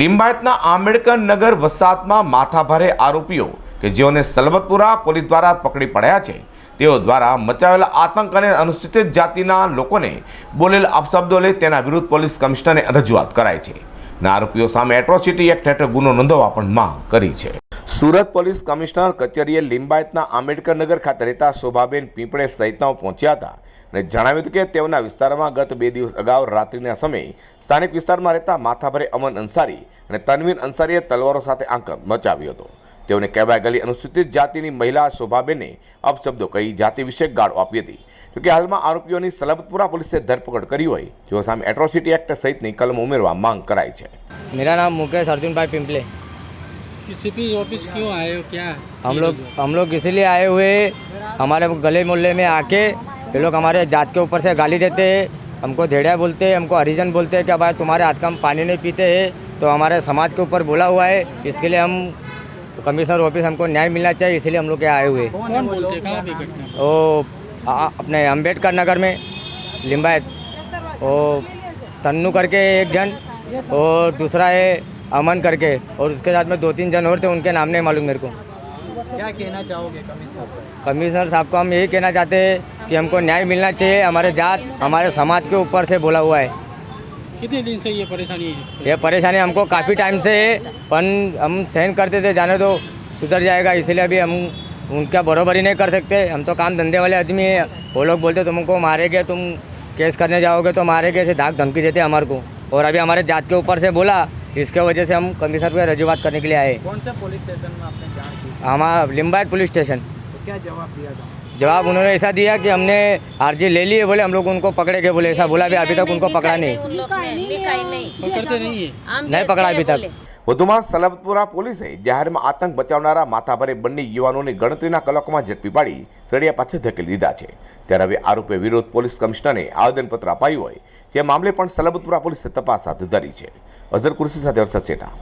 લિંબાયતના આંબેડકર નગર વસાહતમાં માથાભારે આરોપીઓ કે જેઓને સલબતપુરા પોલીસ દ્વારા પકડી પડ્યા છે. તેઓ દ્વારા મચાવેલા આતંક અને અનુસૂચિત જાતિના લોકોને બોલેલ અપશબ્દો લઈ તેના વિરુદ્ધ પોલીસ કમિશનરને રજૂઆત કરાઈ છે. અને આરોપીઓ સામે એટ્રોસિટી એક્ટ હેઠળ ગુનો નોંધવા પણ માંગ કરી છે. સુરત પોલીસ કમિશનર કચેરીએ લિંબાયતના આંબેડકરનગર ખાતે રહેતા શોભાબેન પીપળે સહિતનાઓ પહોંચ્યા હતા અને જણાવ્યું હતું કે તેઓના વિસ્તારમાં ગત બે દિવસ અગાઉ રાત્રિના સમયે સ્થાનિક વિસ્તારમાં રહેતા માથાભરે અમન અંસારી અને તનવીર અંસારીએ તલવારો સાથે આંક મચાવ્યો હતો. તેઓને કહેવાય ગયેલી અનુસૂચિત જાતિની મહિલા શોભાબેને અપશબ્દો કહી જાતિ વિશે ગાળો આપી હતી. જોકે હાલમાં આરોપીઓની સલબતપુરા પોલીસે ધરપકડ કરી હોય જેઓ સામે એટ્રોસિટી એક્ટ સહિતની કલમ ઉમેરવા માંગ કરાઈ છે. મેરા નામ મુકેશ અર્જુનભાઈ પિંપલે सीपी ऑफ़िस क्यों आए हो? क्या? हम लोग हम लोग इसीलिए आए हुए हमारे गले मोहल्ले में आके ये लोग हमारे जात के ऊपर से गाली देते हैं हमको धेड़िया बोलते हैं हमको हरिजन बोलते हैं कि भाई तुम्हारे हाथ का हम पानी नहीं पीते हैं तो हमारे समाज के ऊपर बोला हुआ है इसके लिए हम कमिश्नर ऑफ़िस हमको न्याय मिलना चाहिए इसीलिए हम लोग यहाँ आए हुए हैं। कौन बोलते आ- अपने अंबेडकर नगर में लिम्बायत वो तन्नू करके एक जन और दूसरा है अमन करके और उसके साथ में दो तीन जन और थे उनके नाम नहीं मालूम मेरे को। क्या कहना चाहोगे कमिश्नर साहब? को हम यही कहना चाहते हैं कि हमको न्याय मिलना चाहिए हमारे जात हमारे समाज के ऊपर से बोला हुआ है। कितने दिन से ये परेशानी है? ये परेशानी हमको काफ़ी टाइम से है पन हम सहन करते थे जाने तो सुधर जाएगा इसलिए अभी हम उनका बराबरी नहीं कर सकते। हम तो काम धंधे वाले आदमी हैं वो लोग बोलते तुमको मारेंगे तुम केस करने जाओगे तो मारेंगे ऐसे धाक धमकी देते हमारे को। और अभी हमारे जात के ऊपर से बोला इसके वजह से हम कमिश्नर पे रजूआत करने के लिए आए कौन सा पुलिस स्टेशन में आपने जान की हमारा लिम्बायत पुलिस स्टेशन तो क्या जवाब दिया था जवाब उन्होंने ऐसा दिया कि हमने आरजी ले लिए बोले हम लोग उनको पकड़ेंगे बोले ऐसा बोला भी अभी तक उनको पकड़ा नहीं उन लोग ने निकाय नहीं पकड़ते नहीं है हम नहीं देश पकड़ा के अभी तक बोले। વધુમાં સલબતપુરા પોલીસે જાહેરમાં આતંક બચાવનારા માથાભરે બંને યુવાનોને ગણતરીના કલાકોમાં ઝડપી પાડી સળિયા પાછળ ધકેલી દીધા છે. ત્યારે હવે આરોપી વિરુદ્ધ પોલીસ કમિશનરે આવેદનપત્ર અપાયું હોય. જે મામલે પણ સલબતપુરા પોલીસે તપાસ હાથ ધરી છે. અઝર કુર્સી સાથે હર્ષદ શેઠા.